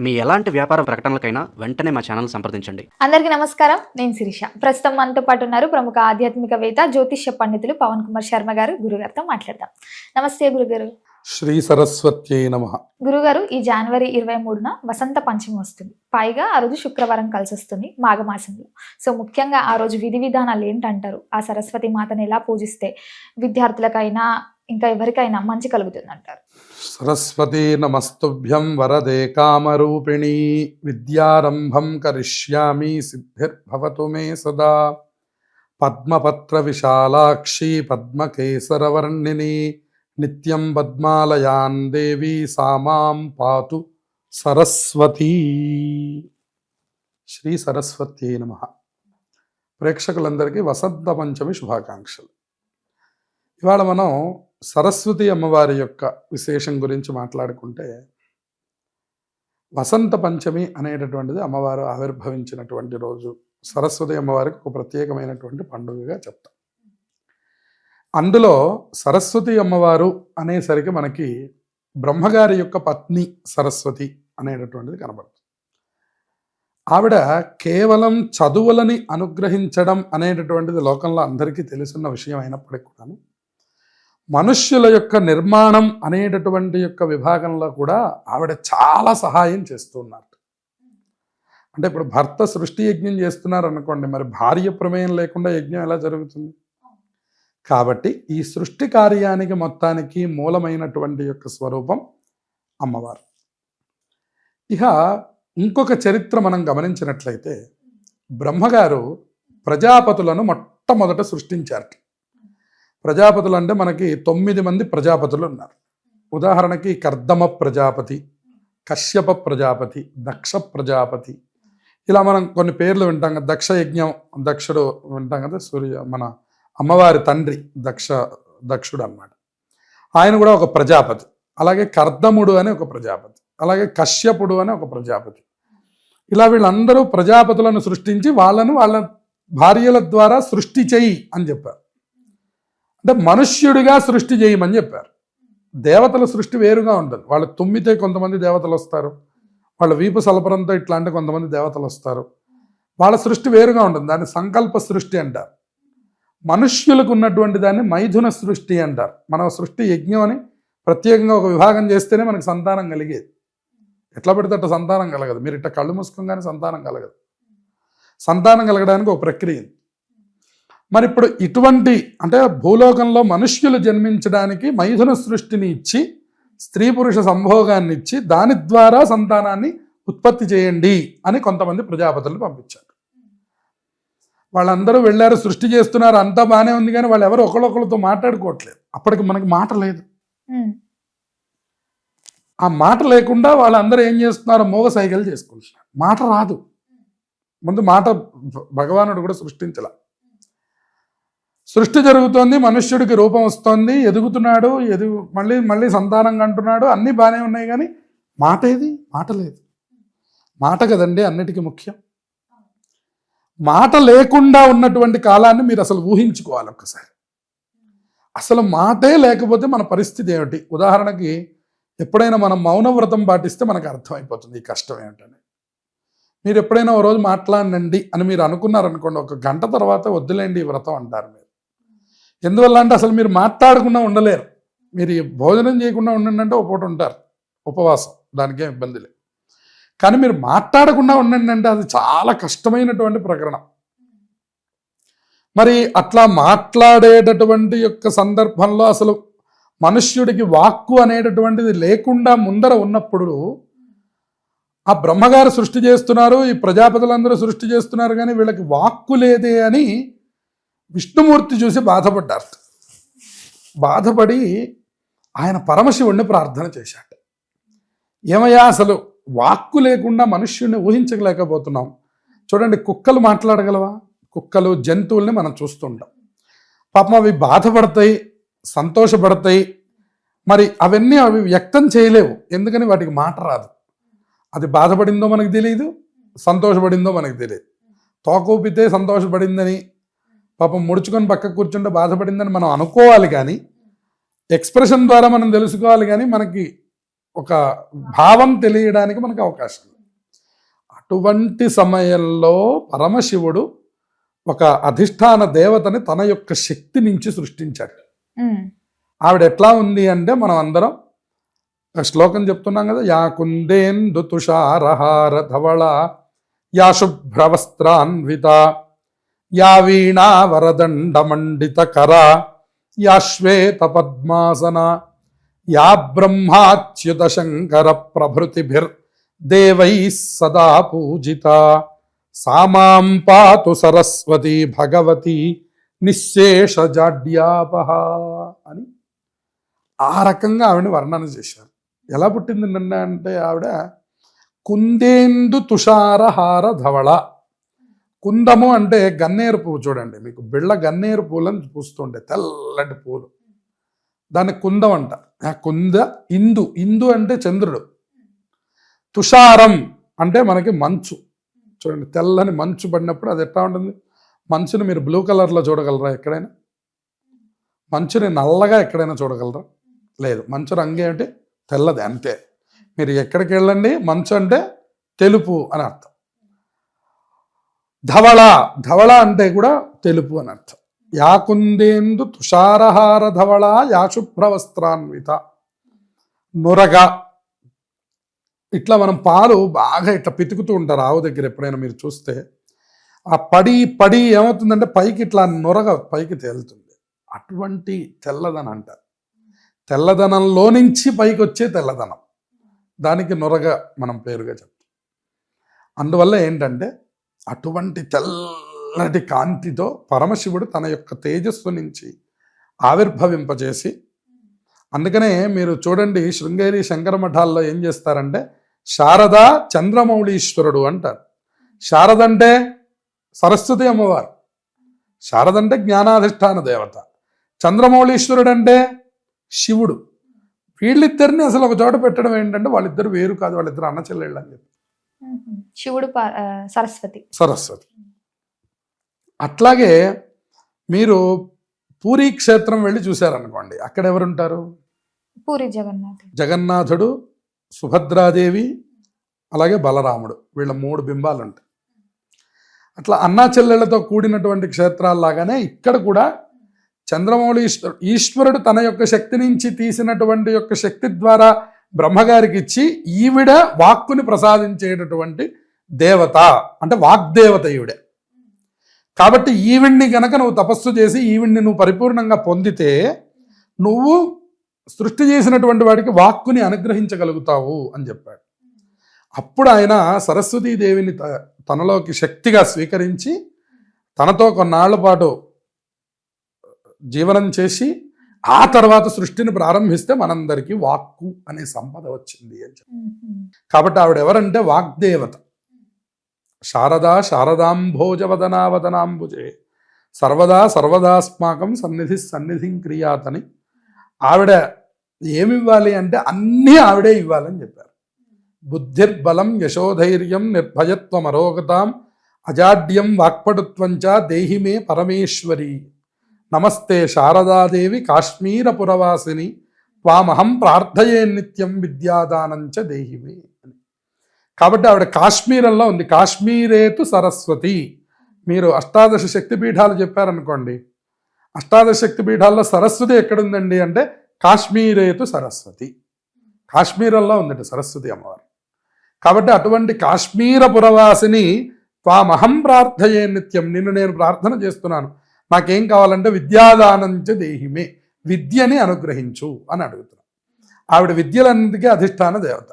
మీ ఎలాంటి వ్యాపార ప్రకటనలకైనా వెంటనే మా ఛానల్ సంప్రదించండి. అందరికీ నమస్కారం. నేను శిరీష. ప్రస్తుతం మనతో పాటు ఉన్నారు ప్రముఖ ఆధ్యాత్మికవేత్త జ్యోతిష్య పండితులు పవన్ కుమార్ శర్మ గారు. గురుగారితో మాట్లాడదాం. నమస్తే గురుగారు. శ్రీ సరస్వత్యై నమ. గురుగారు ఈ జనవరి ఇరవై మూడున వసంత పంచమి వస్తుంది. పైగా ఆ రోజు శుక్రవారం కలిసి వస్తుంది మాఘమాసంలో. సో ముఖ్యంగా ఆ రోజు విధి విధానాలు ఏంటంటారు? ఆ సరస్వతి మాతను ఎలా పూజిస్తే విద్యార్థులకైనా ఇంకా ఎవరికైనా మంచి కలుగుతుంది అంటారు సరస్వతి నమస్తుభ్యం వరదే కామరూపిణి విద్యారంభం కరిష్యామి సిద్ధిర్భవతు మే సదా. పద్మపత్ర విశాలాక్షి పద్మకేసరవర్ణిని నిత్యం పద్మాలయాన్ దేవి సామాం పాతు సరస్వతి. శ్రీ సరస్వతి నమ. ప్రేక్షకులందరికీ వసంత పంచమి శుభాకాంక్షలు. ఇవాళ మనం సరస్వతి అమ్మవారి యొక్క విశేషం గురించి మాట్లాడుకుంటే వసంత పంచమి అనేటటువంటిది అమ్మవారు ఆవిర్భవించినటువంటి రోజు. సరస్వతి అమ్మవారికి ఒక ప్రత్యేకమైనటువంటి పండుగగా చెప్తాం. అందులో సరస్వతి అమ్మవారు అనేసరికి మనకి బ్రహ్మగారి యొక్క పత్ని సరస్వతి అనేటటువంటిది కనబడుతుంది. ఆవిడ కేవలం చదువులని అనుగ్రహించడం అనేటటువంటిది లోకంలో అందరికీ తెలుసున్న విషయం అయినప్పటికీ కూడాను మనుష్యుల యొక్క నిర్మాణం అనేటటువంటి యొక్క విభాగంలో కూడా ఆవిడ చాలా సహాయం చేస్తున్నారు. అంటే ఇప్పుడు భర్త సృష్టి యజ్ఞం చేస్తున్నారు అనుకోండి మరి భార్య ప్రమేయం లేకుండా యజ్ఞం ఎలా జరుగుతుంది? కాబట్టి ఈ సృష్టి కార్యానికి మొత్తానికి మూలమైనటువంటి యొక్క స్వరూపం అమ్మవారు. ఇక ఇంకొక చరిత్ర మనం గమనించినట్లయితే బ్రహ్మగారు ప్రజాపతులను మొట్టమొదట సృష్టించారు ప్రజాపతులు అంటే మనకి తొమ్మిది మంది ప్రజాపతులు ఉన్నారు. ఉదాహరణకి కర్దమ ప్రజాపతి కశ్యప ప్రజాపతి దక్ష ప్రజాపతి. ఇలా మనం కొన్ని పేర్లు వింటాం కదా దక్ష యజ్ఞం దక్షుడు వింటాం కదా సూర్య మన అమ్మవారి తండ్రి దక్ష దక్షుడు అన్నమాట ఆయన కూడా ఒక ప్రజాపతి. అలాగే కర్దముడు అనే ఒక ప్రజాపతి. అలాగే కశ్యపుడు అనే ఒక ప్రజాపతి. ఇలా వీళ్ళందరూ ప్రజాపతులను సృష్టించి వాళ్ళను వాళ్ళ భార్యల ద్వారా సృష్టి చెయ్యి అని చెప్పారు. అంటే మనుష్యుడిగా సృష్టి చేయమని చెప్పారు. దేవతల సృష్టి వేరుగా ఉంటుంది వాళ్ళు తుమ్మితే కొంతమంది దేవతలు వస్తారు. వాళ్ళ వీపు సలపరంతో ఇట్లాంటి కొంతమంది దేవతలు వస్తారు. వాళ్ళ సృష్టి వేరుగా ఉంటుంది దాన్ని సంకల్ప సృష్టి అంటారు. మనుష్యులకు ఉన్నటువంటి దాన్ని మైథున సృష్టి అంటారు. మన సృష్టి యజ్ఞం అని ప్రత్యేకంగా ఒక విభాగం చేస్తేనే మనకు సంతానం కలిగేది. ఎట్లా పెడితే అట్లా సంతానం కలగదు. మీరు ఇట్లా కళ్ళు మూసుకోగానే సంతానం కలగదు. సంతానం కలగడానికి ఒక ప్రక్రియ ఉంది. మరి ఇప్పుడు ఇటువంటి అంటే భూలోకంలో మనుష్యులు జన్మించడానికి మైథున సృష్టిని ఇచ్చి స్త్రీ పురుష సంభోగాన్ని ఇచ్చి దాని ద్వారా సంతానాన్ని ఉత్పత్తి చేయండి అని కొంతమంది ప్రజాపతులు పంపించారు. వాళ్ళందరూ వెళ్ళారు సృష్టి చేస్తున్నారు అంతా బాగానే ఉంది కానీ వాళ్ళు ఎవరు ఒకళ్ళొకళ్ళతో మాట్లాడుకోవట్లేదు. అప్పటికి మనకి మాట లేదు. ఆ మాట లేకుండా వాళ్ళందరూ ఏం చేస్తున్నారు? మోగ సైకిల్ చేసుకుంటున్నారు. మాట రాదు. ముందు మాట భగవానుడు కూడా సృష్టించాల. సృష్టి జరుగుతోంది మనుష్యుడికి రూపం వస్తోంది ఎదుగుతున్నాడు ఎదుగు మళ్ళీ మళ్ళీ సంతానం కంటున్నాడు అన్నీ బాగానే ఉన్నాయి కానీ మాట ఏది? మాట లేదు. మాట కదండి అన్నిటికీ ముఖ్యం. మాట లేకుండా ఉన్నటువంటి కాలాన్ని మీరు అసలు ఊహించుకోవాలి ఒక్కసారి. అసలు మాటే లేకపోతే మన పరిస్థితి ఏమిటి? ఉదాహరణకి ఎప్పుడైనా మనం మౌన వ్రతం పాటిస్తే మనకు అర్థమైపోతుంది ఈ కష్టం ఏమిటని. మీరు ఎప్పుడైనా ఓ రోజు మాట్లాడండి అని మీరు అనుకున్నారనుకోండి ఒక గంట తర్వాత వద్దులేండి ఈ వ్రతం అంటారు మీరు. ఎందువల్ల అంటే అసలు మీరు మాట్లాడకుండా ఉండలేరు. మీరు భోజనం చేయకుండా ఉండండి అంటే ఒక పూట ఉంటారు. ఉపవాసం. దానికేం ఇబ్బంది లేదు. కానీ మీరు మాట్లాడకుండా ఉండండి అంటే అది చాలా కష్టమైనటువంటి ప్రకరణం. మరి అట్లా మాట్లాడేటటువంటి యొక్క సందర్భంలో అసలు మనుష్యుడికి వాక్కు అనేటటువంటిది లేకుండా ముందర ఉన్నప్పుడు ఆ బ్రహ్మగారు సృష్టి చేస్తున్నారు ఈ ప్రజాపతులందరూ సృష్టి చేస్తున్నారు కానీ వీళ్ళకి వాక్కు లేదే అని విష్ణుమూర్తి చూసి బాధపడ్డారు. బాధపడి ఆయన పరమశివుణ్ణి ప్రార్థన చేశాడు. ఏమయ్యా అసలు వాక్కు లేకుండా మనుష్యుణ్ణి ఊహించలేకపోతున్నాం. చూడండి కుక్కలు మాట్లాడగలవా? కుక్కలు జంతువుల్ని మనం చూస్తుంటాం. పాపం అవి బాధపడతాయి సంతోషపడతాయి. మరి అవన్నీ అవి వ్యక్తం చేయలేవు. ఎందుకని వాటికి మాట రాదు. అది బాధపడిందో మనకు తెలియదు సంతోషపడిందో మనకు తెలియదు తోకూపితే సంతోషపడిందని పాపం ముడుచుకొని పక్క కూర్చుంటే బాధపడిందని మనం అనుకోవాలి కానీ ఎక్స్ప్రెషన్ ద్వారా మనం తెలుసుకోవాలి కానీ మనకి ఒక భావం తెలియడానికి మనకు అవకాశం. అటువంటి సమయంలో పరమశివుడు ఒక అధిష్టాన దేవతని తన యొక్క శక్తి నుంచి సృష్టించాడు ఆవిడ ఎట్లా ఉంది అంటే మనం అందరం శ్లోకం చెప్తున్నాం కదా యా కుందేందు తుషారహార ధవళ యా శుభ్రవస్త్రాన్విత యా వీణా వరదండమండిత కర యా శ్వేత పద్మాసన యా బ్రహ్మాచ్యుత శంకర ప్రభృతిభిర్ దేవై సదా పూజిత. సామాం పాతు సరస్వతి భగవతి నిశ్శేష జాడ్యాపహ అని ఆ రకంగా ఆవిడ వర్ణన చేశారు. ఎలా పుట్టింది నిన్న అంటే ఆవిడ కుందేందు తుషారహార ధవళ కుందము అంటే గన్నేరు పువ్వు చూడండి. మీకు బిళ్ళ గన్నేరు పూలని పూస్తుండే తెల్లటి పూలు. దాన్ని కుందం అంట. కుంద ఇందు. ఇందు అంటే చంద్రుడు. తుషారం అంటే మనకి మంచు. చూడండి తెల్లని మంచు పడినప్పుడు అది ఎట్లా ఉంటుంది? మంచుని మీరు బ్లూ కలర్లో చూడగలరా ఎక్కడైనా? మంచుని నల్లగా ఎక్కడైనా చూడగలరా? లేదు. మంచు రంగు ఏమిటి? తెల్లది అంతే. మీరు ఎక్కడికి వెళ్ళండి? మంచు అంటే తెలుపు అని అర్థం. ధవళ ధవళ అంటే కూడా తెలుపు అని అర్థం. యాకుందేందు తుషారహార ధవళ యాశుభ్రవస్త్రాన్విత నురగ. ఇట్లా మనం పాలు బాగా ఇట్లా పితుకుతూ ఉంటారు ఆవు దగ్గర ఎప్పుడైనా మీరు చూస్తే. ఆ పడి పడి ఏమవుతుందంటే పైకి ఇట్లా నొరగ పైకి తేలుతుంది. అటువంటి తెల్లదనం అంటారు తెల్లదనంలో నుంచి పైకి వచ్చే తెల్లదనం. దానికి నొరగ మనం పేరుగా చెప్తాం. అందువల్ల ఏంటంటే అటువంటి తెల్లటి కాంతితో పరమశివుడు తన యొక్క తేజస్సు నుంచి ఆవిర్భవింపజేసి అందుకనే మీరు చూడండి శృంగేరి శంకర మఠాల్లో ఏం చేస్తారంటే శారద చంద్రమౌళీశ్వరుడు అంటారు. శారద అంటే సరస్వతి అమ్మవారు శారద అంటే జ్ఞానాధిష్టాన దేవత చంద్రమౌళీశ్వరుడు అంటే శివుడు. వీళ్ళిద్దరిని అసలు ఒక చోట పెట్టడం ఏంటంటే వాళ్ళిద్దరు వేరు కాదు వాళ్ళిద్దరు అన్న చెల్లెళ్ళు అని చెప్పి. శివుడు సరస్వతి. సరస్వతి. అట్లాగే మీరు పూరీ క్షేత్రం వెళ్ళి చూశారనుకోండి అక్కడ ఎవరుంటారు? పూరి జగన్నాథ్ జగన్నాథుడు సుభద్రాదేవి అలాగే బలరాముడు వీళ్ళ మూడు బింబాలు ఉంటాయి అట్లా అన్నా చెల్లెళ్ళతో కూడినటువంటి క్షేత్రాల్లాగానే ఇక్కడ కూడా చంద్రమౌళి ఈశ్వరుడు తన యొక్క శక్తి నుంచి తీసినటువంటి యొక్క శక్తి ద్వారా బ్రహ్మగారికి ఇచ్చి ఈవిడ వాక్కుని ప్రసాదించేటటువంటి దేవత అంటే వాగ్దేవత ఈవిడ. కాబట్టి ఈవిడ్ని గనక నువ్వు తపస్సు చేసి ఈవిడ్ని నువ్వు పరిపూర్ణంగా పొందితే నువ్వు సృష్టి చేసినటువంటి వాడికి వాక్కుని అనుగ్రహించగలుగుతావు అని చెప్పాడు. అప్పుడు ఆయన సరస్వతీదేవిని త- తనలోకి శక్తిగా స్వీకరించి తనతో కొన్నాళ్ళ పాటు జీవనం చేసి ఆ తర్వాత సృష్టిని ప్రారంభిస్తే మనందరికీ వాక్కు అనే సంపద వచ్చింది అని చెప్పి. కాబట్టి ఆవిడ ఎవరంటే వాగ్దేవత. శారదా శారదాంభోజవదనావదనాంబుజే. సర్వదా సర్వదాస్మాకం సన్నిధి సన్నిధిం క్రియాతని. ఆవిడ ఏమివ్వాలి అంటే అన్నీ ఆవిడే ఇవ్వాలని చెప్పారు. బుద్ధిర్బలం యశోధైర్యం నిర్భయత్వం అరోగతాం అజాడ్యం వాక్పటుత్వంచ దేహిమే పరమేశ్వరి. నమస్తే శారదాదేవి కాశ్మీరపురవాసిని త్వామహం ప్రార్థయే నిత్యం విద్యాదానంచ దేహిమే అని. కాబట్టి ఆవిడ కాశ్మీరంలో ఉంది. కాశ్మీరేతు సరస్వతి. మీరు అష్టాదశ శక్తి పీఠాలు చెప్పారనుకోండి. అష్టాదశ శక్తి పీఠాల్లో సరస్వతి ఎక్కడుందండి అంటే కాశ్మీరేతు సరస్వతి. కాశ్మీరంలో ఉందండి సరస్వతి అమ్మవారు. కాబట్టి అటువంటి కాశ్మీర పురవాసిని త్వామహం ప్రార్థయే నిత్యం నిన్ను నేను ప్రార్థన చేస్తున్నాను. నాకేం కావాలంటే విద్యాదానంచ దేహిమే విద్యని అనుగ్రహించు అని అడుగుతున్నాను ఆవిడ విద్యలన్నిటికీ అధిష్టాన దేవత.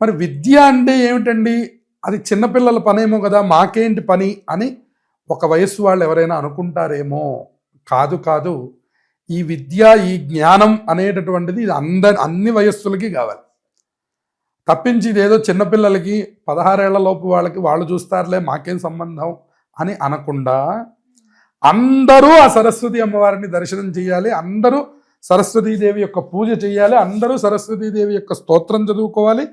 మరి విద్య అంటే ఏమిటండి? అది చిన్నపిల్లల పనేమో కదా మాకేంటి పని అని ఒక వయస్సు వాళ్ళు ఎవరైనా అనుకుంటారేమో. కాదు కాదు ఈ విద్య ఈ జ్ఞానం అనేటటువంటిది ఇది అంద అన్ని వయస్సులకి కావాలి. తప్పించి ఇదేదో చిన్నపిల్లలకి పదహారేళ్ళ లోపు వాళ్ళకి వాళ్ళు చూస్తారులే మాకేం సంబంధం అని అనకుండా అందరూ ఆ సరస్వతి అమ్మవారిని దర్శనం చేయాలి అందరూ సరస్వతీదేవి యొక్క పూజ చేయాలి అందరూ సరస్వతీదేవి యొక్క స్తోత్రం చదువుకోవాలి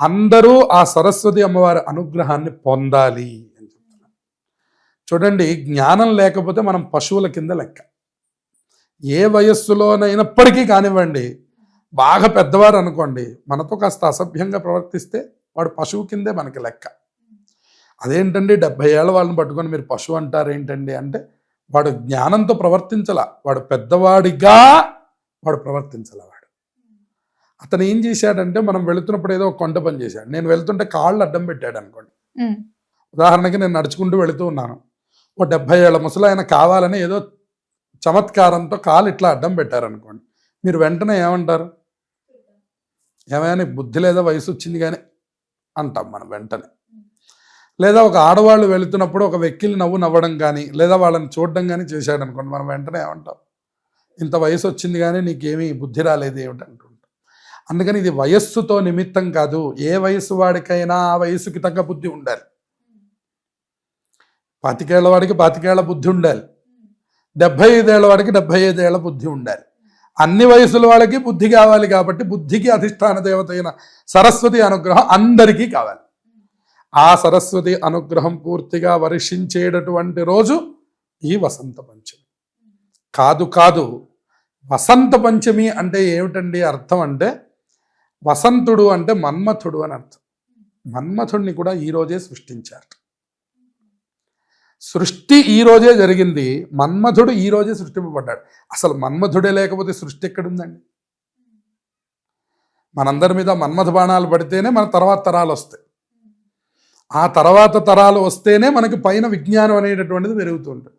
అందరూ ఆ సరస్వతి అమ్మవారి అనుగ్రహాన్ని పొందాలి అని చెప్తున్నారు. చూడండి జ్ఞానం లేకపోతే మనం పశువుల కింద లెక్క. ఏ వయస్సులోనైనప్పటికీ కానివ్వండి బాగా పెద్దవారు అనుకోండి మనతో కాస్త అసభ్యంగా ప్రవర్తిస్తే వాడు పశువు కిందే మనకి లెక్క. అదేంటండి డెబ్బై ఏళ్ళ వాళ్ళని పట్టుకొని మీరు పశువు అంటారు ఏంటండి అంటే వాడు జ్ఞానంతో ప్రవర్తించాల. వాడు పెద్దవాడిగా వాడు ప్రవర్తించాల వాడు. అతను ఏం చేశాడంటే మనం వెళుతున్నప్పుడు ఏదో ఒక కొండ పని చేశాడు. నేను వెళ్తుంటే కాళ్ళు అడ్డం పెట్టాడు అనుకోండి. ఉదాహరణకి నేను నడుచుకుంటూ వెళుతూ ఉన్నాను. ఓ డెబ్బై ఏళ్ళ ముసలాయన కావాలని ఏదో చమత్కారంతో కాలు ఇట్లా అడ్డం పెట్టారనుకోండి మీరు వెంటనే ఏమంటారు? ఏమైనా బుద్ధి లేదా వయసు వచ్చింది కానీ అంటాం మనం వెంటనే. లేదా ఒక ఆడవాళ్ళు వెళుతున్నప్పుడు ఒక వ్యక్తిని నవ్వు నవ్వడం కానీ లేదా వాళ్ళని చూడడం కానీ చేశాడు అనుకోండి మనం వెంటనే ఏమంటాం ఇంత వయసు వచ్చింది కానీ నీకేమీ బుద్ధి రాలేదు ఏమిటంటుంటాం అందుకని ఇది వయస్సుతో నిమిత్తం కాదు ఏ వయసు వాడికైనా ఆ వయసుకి తగ్గ బుద్ధి ఉండాలి. పాతికేళ్ళ వాడికి పాతికేళ్ళ బుద్ధి ఉండాలి. డెబ్బై ఐదేళ్ళ వాడికి డెబ్బై ఐదేళ్ళ బుద్ధి ఉండాలి. అన్ని వయసుల వాళ్ళకి బుద్ధి కావాలి కాబట్టి బుద్ధికి అధిష్టాన దేవత అయిన సరస్వతి అనుగ్రహం అందరికీ కావాలి. ఆ సరస్వతి అనుగ్రహం పూర్తిగా వర్షించేటటువంటి రోజు ఈ వసంత పంచమి. కాదు కాదు వసంత పంచమి అంటే ఏమిటండి అర్థం అంటే వసంతుడు అంటే మన్మథుడు అని అర్థం. మన్మథుడిని కూడా ఈ రోజే సృష్టించారు. సృష్టి ఈ రోజే జరిగింది మన్మథుడు ఈ రోజే సృష్టింపబడ్డాడు. అసలు మన్మథుడే లేకపోతే సృష్టి ఎక్కడుందండి? మనందరి మీద మన్మథ బాణాలు పడితేనే మన తర్వాత తరాలు వస్తాయి. ఆ తర్వాత తరాలు వస్తేనే మనకి పైన విజ్ఞానం అనేటటువంటిది పెరుగుతుంటుంది.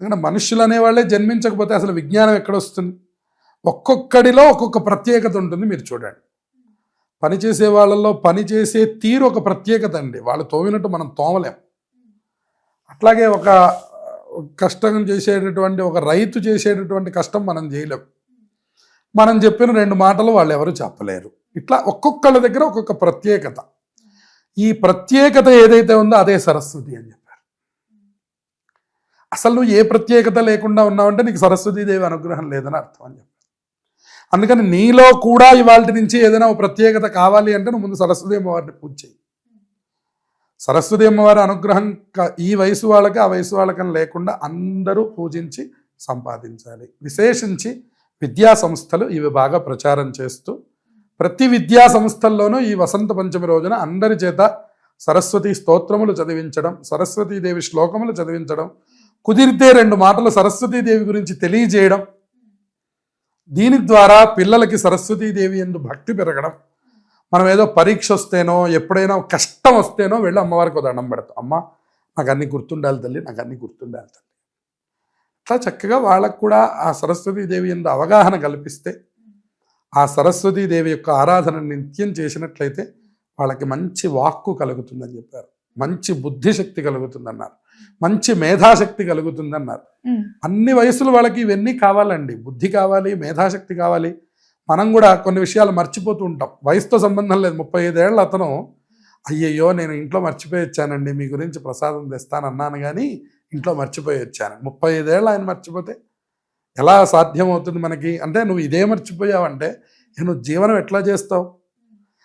ఎందుకంటే మనుషులు అనేవాళ్ళే జన్మించకపోతే అసలు విజ్ఞానం ఎక్కడొస్తుంది? ఒక్కొక్కడిలో ఒక్కొక్క ప్రత్యేకత ఉంటుంది మీరు చూడండి. పని చేసే వాళ్ళల్లో పని చేసే తీరు ఒక ప్రత్యేకత అండి. వాళ్ళు తోమినట్టు మనం తోమలేం. అట్లాగే ఒక కష్టం చేసేటటువంటి ఒక రైతు చేసేటటువంటి కష్టం మనం చేయలేం. మనం చెప్పిన రెండు మాటలు వాళ్ళు ఎవరు చెప్పలేరు. ఇట్లా ఒక్కొక్కళ్ళ దగ్గర ఒక్కొక్క ప్రత్యేకత. ఈ ప్రత్యేకత ఏదైతే ఉందో అదే సరస్వతి అని చెప్పారు. అసలు నువ్వు ఏ ప్రత్యేకత లేకుండా ఉన్నావంటే నీకు సరస్వతీదేవి అనుగ్రహం లేదని అర్థం అని చెప్పారు. అందుకని నీలో కూడా ఇవాళ నుంచి ఏదైనా ఒక ప్రత్యేకత కావాలి అంటే నువ్వు ముందు సరస్వతి అమ్మవారిని పూజ చేయి. సరస్వతి అమ్మవారి అనుగ్రహం ఈ వయసు వాళ్ళకి ఆ వయసు వాళ్ళకని లేకుండా అందరూ పూజించి సంపాదించాలి. విశేషించి విద్యా సంస్థలు ఇవి బాగా ప్రచారం చేస్తూ ప్రతి విద్యా సంస్థల్లోనూ ఈ వసంత పంచమి రోజున అందరి చేత సరస్వతి స్తోత్రములు చదివించడం సరస్వతీదేవి శ్లోకములు చదివించడం కుదిరితే రెండు మాటలు సరస్వతీదేవి గురించి తెలియజేయడం దీని ద్వారా పిల్లలకి సరస్వతీదేవి ఎందు భక్తి పెరగడం. మనం ఏదో పరీక్ష వస్తేనో ఎప్పుడైనా కష్టం వస్తేనో వెళ్ళి అమ్మవారికి దండం పెడతాం. అమ్మ నాకు అన్ని గుర్తుండాలి తల్లి నాకు అన్ని గుర్తుండాలి తల్లి. అట్లా చక్కగా వాళ్ళకు కూడా ఆ సరస్వతీదేవి ఎందు అవగాహన కల్పిస్తే ఆ సరస్వతీదేవి యొక్క ఆరాధన నిత్యం చేసినట్లయితే వాళ్ళకి మంచి వాక్కు కలుగుతుందని చెప్పారు. మంచి బుద్ధిశక్తి కలుగుతుందన్నారు. మంచి మేధాశక్తి కలుగుతుందన్నారు. అన్ని వయసుల వాళ్ళకి ఇవన్నీ కావాలండి. బుద్ధి కావాలి మేధాశక్తి కావాలి. మనం కూడా కొన్ని విషయాలు మర్చిపోతూ ఉంటాం. వయసుతో సంబంధం లేదు. ముప్పై ఐదేళ్ళ అతను అయ్యయ్యో నేను ఇంట్లో మర్చిపోయి వచ్చానండి మీ గురించి ప్రసాదం తెస్తానన్నాను కానీ ఇంట్లో మర్చిపోయి వచ్చాను ముప్పై ఐదేళ్ళు ఆయన మర్చిపోతే ఎలా సాధ్యం అవుతుంది మనకి? అంటే నువ్వు ఇదే మర్చిపోయావంటే నువ్వు జీవనం ఎట్లా చేస్తావు?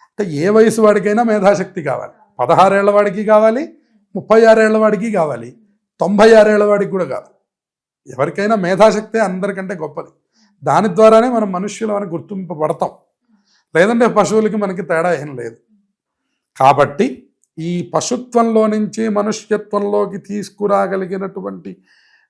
అంటే ఏ వయసు వాడికైనా మేధాశక్తి కావాలి. పదహారేళ్ళ వాడికి కావాలి ముప్పై ఆరేళ్ళ వాడికి కావాలి తొంభై ఆరేళ్ళ వాడికి కూడా కావాలి ఎవరికైనా మేధాశక్తే అందరికంటే గొప్పది. దాని ద్వారానే మనం మనుష్యులు అని గుర్తింపబడతాం. లేదంటే పశువులకి మనకి తేడా ఏం లేదు. కాబట్టి ఈ పశుత్వంలో నుంచి మనుష్యత్వంలోకి తీసుకురాగలిగినటువంటి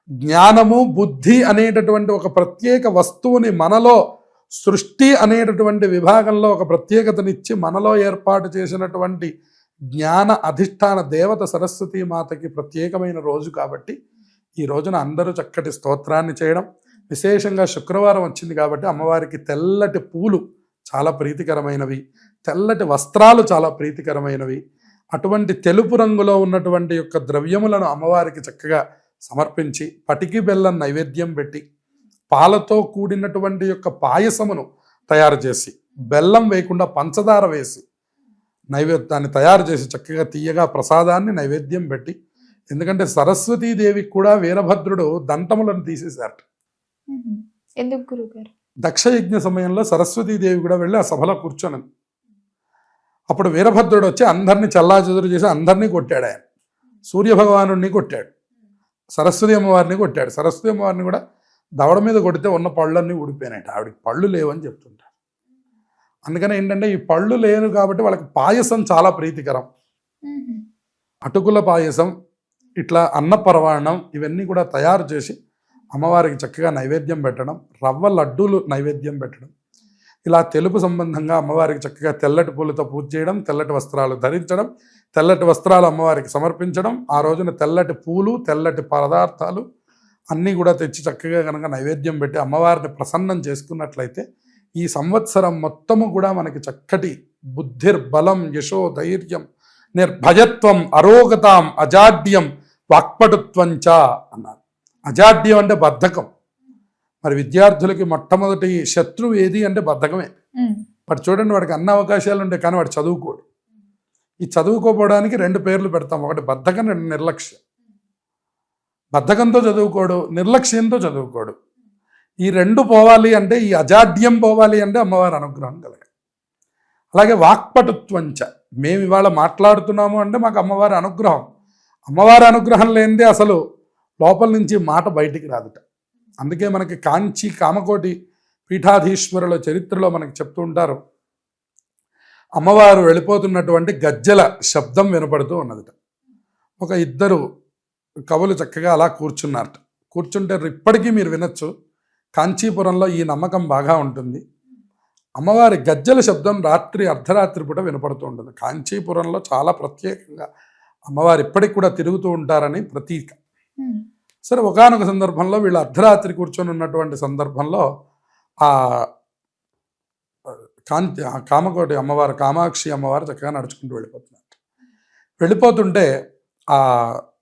జ్ఞానము బుద్ధి అనేటటువంటి ఒక ప్రత్యేక వస్తువుని మనలో సృష్టి అనేటటువంటి విభాగంలో ఒక ప్రత్యేకతనిచ్చి మనలో ఏర్పాటు చేసినటువంటి జ్ఞాన అధిష్టాన దేవత సరస్వతీ మాతకి ప్రత్యేకమైన రోజు కాబట్టి ఈ రోజున అందరూ చక్కటి స్తోత్రాన్ని చేయడం. విశేషంగా శుక్రవారం వచ్చింది కాబట్టి అమ్మవారికి తెల్లటి పూలు చాలా ప్రీతికరమైనవి. తెల్లటి వస్త్రాలు చాలా ప్రీతికరమైనవి. అటువంటి తెలుపు రంగులో ఉన్నటువంటి యొక్క ద్రవ్యములను అమ్మవారికి చక్కగా సమర్పించి పటికి బెల్లం నైవేద్యం పెట్టి పాలతో కూడినటువంటి యొక్క పాయసమును తయారు చేసి బెల్లం వేయకుండా పంచదార వేసి నైవేద్యాన్ని తయారు చేసి చక్కగా తీయగా ప్రసాదాన్ని నైవేద్యం పెట్టి ఎందుకంటే సరస్వతీదేవికి కూడా వీరభద్రుడు దంతములను తీసేశారట. ఎందుకు గురుగారు దక్షయజ్ఞ సమయంలో సరస్వతీదేవి కూడా వెళ్ళి ఆ సభలో కూర్చొని అప్పుడు వీరభద్రుడు వచ్చి అందరినీ చల్లాచెదురు చేసి అందరినీ కొట్టాడు ఆయన. సూర్యభగవాను కొట్టాడు. సరస్వతి అమ్మవారిని కొట్టాడు. సరస్వతి అమ్మవారిని కూడా దవడ మీద కొడితే ఉన్న పళ్ళన్నీ ఊడిపోయినాయట. ఆవిడకి పళ్ళు లేవని చెప్తుంటారు. అందుకని ఏంటంటే ఈ పళ్ళు లేరు కాబట్టి వాళ్ళకి పాయసం చాలా ప్రీతికరం. అటుకుల పాయసం ఇట్లా అన్న పరవాణం ఇవన్నీ కూడా తయారు చేసి అమ్మవారికి చక్కగా నైవేద్యం పెట్టడం రవ్వ లడ్డూలు నైవేద్యం పెట్టడం ఇలా తెలుపు సంబంధంగా అమ్మవారికి చక్కగా తెల్లటి పూలతో పూజ చేయడం తెల్లటి వస్త్రాలు ధరించడం తెల్లటి వస్త్రాలు అమ్మవారికి సమర్పించడం ఆ రోజున తెల్లటి పూలు తెల్లటి పదార్థాలు అన్నీ కూడా తెచ్చి చక్కగా కనుక నైవేద్యం పెట్టి అమ్మవారిని ప్రసన్నం చేసుకున్నట్లయితే ఈ సంవత్సరం మొత్తము కూడా మనకి చక్కటి బుద్ధిర్బలం యశో ధైర్యం నిర్భయత్వం అరోగతాం అజాడ్యం వాక్పటుత్వంచ అన్నారు. అజాడ్యం అంటే బద్ధకం. మరి విద్యార్థులకి మొట్టమొదటి శత్రువు ఏది అంటే బద్ధకమే. వాడు చూడండి వాడికి అన్ని అవకాశాలు ఉంటాయి కానీ వాడు చదువుకోడు. ఈ చదువుకోపోవడానికి రెండు పేర్లు పెడతాం. ఒకటి బద్ధకం రెండు నిర్లక్ష్యం. బద్ధకంతో చదువుకోడు నిర్లక్ష్యంతో చదువుకోడు. ఈ రెండు పోవాలి అంటే ఈ అజాడ్యం పోవాలి అంటే అమ్మవారి అనుగ్రహం కలగాలి. అలాగే వాక్పటుత్వంచ మేము ఇవాళ మాట్లాడుతున్నాము అంటే మాకు అమ్మవారి అనుగ్రహం. అమ్మవారి అనుగ్రహం లేనిదే అసలు లోపల నుంచి మాట బయటికి రాదుట. అందుకే మనకి కాంచి కామకోటి పీఠాధీశ్వరుల చరిత్రలో మనకి చెప్తూ ఉంటారు. అమ్మవారు వెళ్ళిపోతున్నటువంటి గజ్జల శబ్దం వినపడుతూ ఉన్నదట. ఒక ఇద్దరు కవులు చక్కగా అలా కూర్చున్నారట. కూర్చుంటే ఇప్పటికీ మీరు వినొచ్చు కాంచీపురంలో ఈ నమ్మకం బాగా ఉంటుంది. అమ్మవారి గజ్జల శబ్దం రాత్రి అర్ధరాత్రి పూట వినపడుతూ ఉంటుంది. కాంచీపురంలో చాలా ప్రత్యేకంగా అమ్మవారు ఇప్పటికి కూడా తిరుగుతూ ఉంటారని ప్రతీక. సరే ఒకానొక సందర్భంలో వీళ్ళు అర్ధరాత్రి కూర్చొని ఉన్నటువంటి సందర్భంలో ఆ కాంతి ఆ కామకోటి అమ్మవారు కామాక్షి అమ్మవారు చక్కగా నడుచుకుంటూ వెళ్ళిపోతున్నారు. వెళ్ళిపోతుంటే ఆ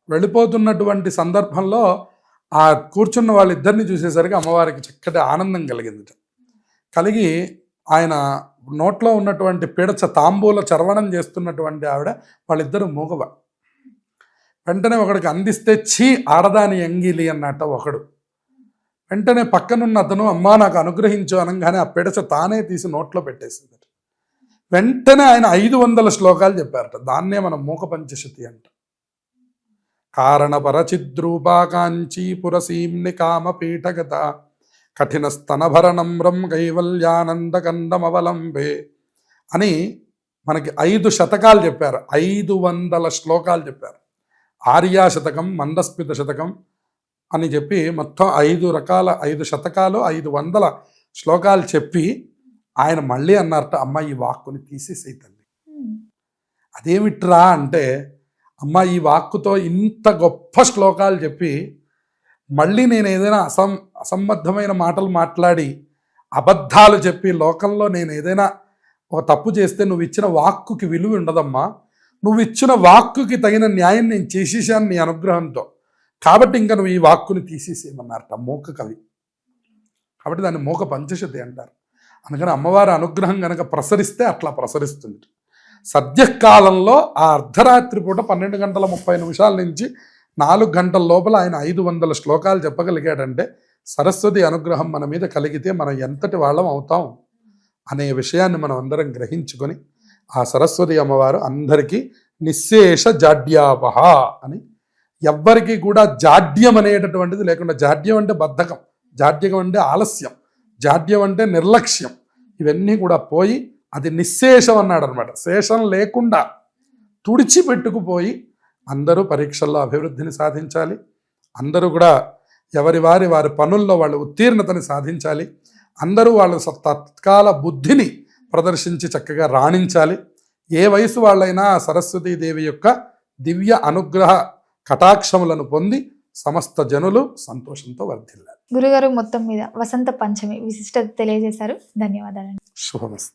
వెళ్ళిపోతున్నటువంటి సందర్భంలో ఆ కూర్చున్న వాళ్ళిద్దరిని చూసేసరికి అమ్మవారికి చక్కటి ఆనందం కలిగింది కలిగి ఆయన నోట్లో ఉన్నటువంటి పిడచ తాంబూల చర్వణం చేస్తున్నటువంటి ఆవిడ వాళ్ళిద్దరు మూగవ వెంటనే ఒకడికి అందిస్తే చీ ఆడదాని ఎంగిలి అన్నట్ట ఒకడు. వెంటనే పక్కనున్న అతను అమ్మా నాకు అనుగ్రహించు అనగానే ఆ పిడచ తానే తీసి నోట్లో పెట్టేసింది వెంటనే ఆయన ఐదు వందల శ్లోకాలు చెప్పారట. దాన్నే మనం మూక పంచశతి అంట. కారణపరచిద్రూపాకాంచీ పురసీమ్ని కామపీఠగత కఠిన స్తనభరణమ్రం కైవల్యానందకందమవలంబే అని మనకి ఐదు శతకాలు చెప్పారు. ఐదు వందల శ్లోకాలు చెప్పారు. ఆర్యా శతకం మందస్మిత శతకం అని చెప్పి మొత్తం ఐదు రకాల ఐదు శతకాలు ఐదు వందల శ్లోకాలు చెప్పి ఆయన మళ్ళీ అన్నారట అమ్మ ఈ వాక్కుని తీసేసేయి తల్లి. అదేమిట్రా అంటే అమ్మ ఈ వాక్కుతో ఇంత గొప్ప శ్లోకాలు చెప్పి మళ్ళీ నేను ఏదైనా అసం అసంబద్ధమైన మాటలు మాట్లాడి అబద్ధాలు చెప్పి లోకంలో నేను ఏదైనా ఒక తప్పు చేస్తే నువ్వు ఇచ్చిన వాక్కుకి విలువ ఉండదమ్మా నువ్వు ఇచ్చిన వాక్కుకి తగిన న్యాయం నేను చేసేసాను నీ అనుగ్రహంతో. కాబట్టి ఇంకా నువ్వు ఈ వాక్కుని తీసేసేయమన్నారట మూక కవి. కాబట్టి దాన్ని మూక పంచశతి అంటారు. అందుకని అమ్మవారి అనుగ్రహం కనుక ప్రసరిస్తే అట్లా ప్రసరిస్తుంది. సద్యకాలంలో ఆ అర్ధరాత్రి పూట పన్నెండు గంటల ముప్పై నిమిషాల నుంచి నాలుగు గంటల లోపల ఆయన ఐదు వందల శ్లోకాలు చెప్పగలిగాడంటే సరస్వతి అనుగ్రహం మన మీద కలిగితే మనం ఎంతటి వాళ్ళం అవుతాం అనే విషయాన్ని మనం అందరం గ్రహించుకొని ఆ సరస్వతి అమ్మవారు అందరికీ నిశ్శేష జాడ్యాపహ అని. ఎవ్వరికి కూడా జాడ్యం అనేటటువంటిది లేకుండా జాడ్యం అంటే బద్ధకం జాడ్యం అంటే ఆలస్యం జాడ్యం అంటే నిర్లక్ష్యం. ఇవన్నీ కూడా పోయి అది నిశ్శేషం అన్నాడు అనమాట శేషం లేకుండా తుడిచిపెట్టుకుపోయి అందరూ పరీక్షల్లో అభివృద్ధిని సాధించాలి. అందరూ కూడా ఎవరి వారి వారి పనుల్లో వాళ్ళు ఉత్తీర్ణతని సాధించాలి. అందరూ వాళ్ళ తత్కాల బుద్ధిని ప్రదర్శించి చక్కగా రాణించాలి. ఏ వయసు వాళ్ళైనా సరస్వతీదేవి యొక్క దివ్య అనుగ్రహ కటాక్షములను పొంది సమస్త జనులు సంతోషంతో వర్ధిల్లాలి. గురుగారు మొత్తం మీద వసంత పంచమి విశిష్టత తెలియజేశారు. ధన్యవాదాలు శుభమస్తు.